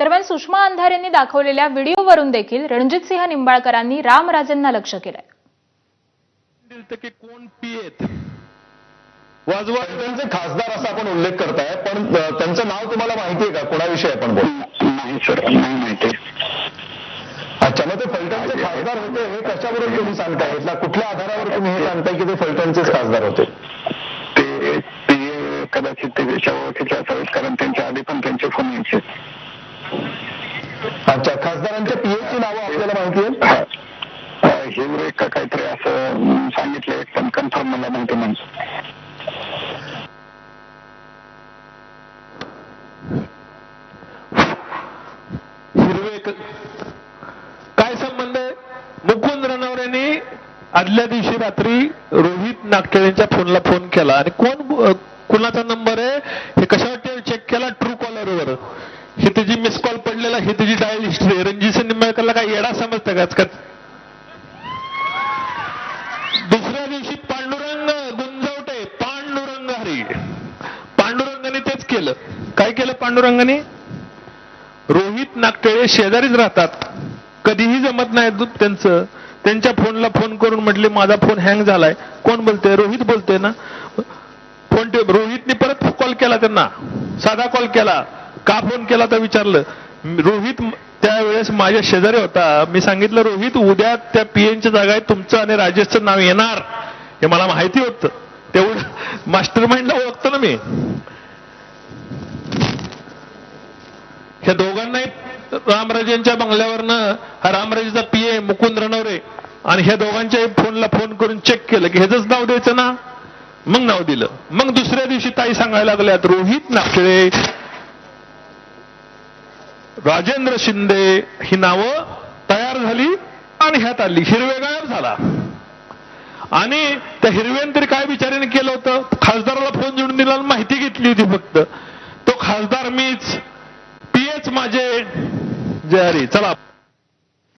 दरम्यान सुषमा अंधार यांनी दाखवलेल्या व्हिडिओवरून देखील रणजितसिंह निंबाळकरांनी रामराजेंना लक्ष केलंय. दिलतं की कोण पियेत? वाजवा त्यांचे खासदार असा आपण उल्लेख करताय पण त्यांचं नाव तुम्हाला माहितीये का? कोणाविषयी आपण बोल? नाही सर नाही माहिती. अच्छा मग ते फलटणचे खासदार होते हे कशावरून तुम्ही सांगताय? कुठल्या आधारावर तुम्ही हे सांगताय की ते फलटणचेच खासदार होते? ते ते कदाचित ते त्याच्या ओळखीचे असावेत कारण त्यांच्या आधी पण त्यांचे फोन यायचे. अच्छा खासदारांच्या पीएची नावं आपल्याला माहिती आहे हिवरे का काहीतरी असं सांगितलंय पण कन्फर्म मला माहिती हिरवे क- काय संबंध आहे? मुकुंद रणवरेंनी आदल्या दिवशी रात्री रोहित नागटेळेंच्या फोनला फोन केला. आणि कोण कुणाचा नंबर आहे? हे कशावर चेक केला ट्रू कॉलरवर हे तुझी मिस कॉल पडलेला हे तुझी डायल हिस्ट्री रणजित निंबाळकरला काय येडा समजतं का आजकाल? दुसऱ्या दिवशी पांडुरंग गुंजवटे पांडुरंग हरी. पांडुरंगाने तेच केलं. काय केलं पांडुरंगाने? रोहित नागटेळे शेजारीच राहतात. कधीही जमत नाही दु- त्यांचं. त्यांच्या फोनला फोन करून म्हटले माझा फोन हँग झालाय. कोण बोलते रोहित बोलते ना? फोन ठेव. रोहितने परत कॉल केला त्यांना. साधा कॉल केला. का फोन केला तर विचारलं? रोहित त्यावेळेस माझ्या शेजारी होता. मी सांगितलं रोहित उद्या त्या पीएनच्या जागा तुमचं आणि राजेशचं नाव येणार. हे मला माहिती होतं. तेवढं मास्टर माइंडला ओळखतो ना मी. ह्या दोघांनाही रामराजेंच्या बंगल्यावरनं हा रामराजेचा पीए मुकुंद रणवरे आणि ह्या दोघांच्याही फोनला फोन करून चेक केलं की ह्याच नाव द्यायचं ना? मग नाव दिलं. मग दुसऱ्या दिवशी ताई सांगायला लागल्यात रोहित नागळे राजेंद्र शिंदे ही नावं तयार झाली आणि ह्यात आली. हिरवे गायब झाला. आणि त्या हिरव्याने तरी काय विचाराने केलं होतं? खासदाराला फोन जोडून दिला माहिती घेतली होती फक्त. तो खासदार मीच. पीएच माझे. जय हरी. चला.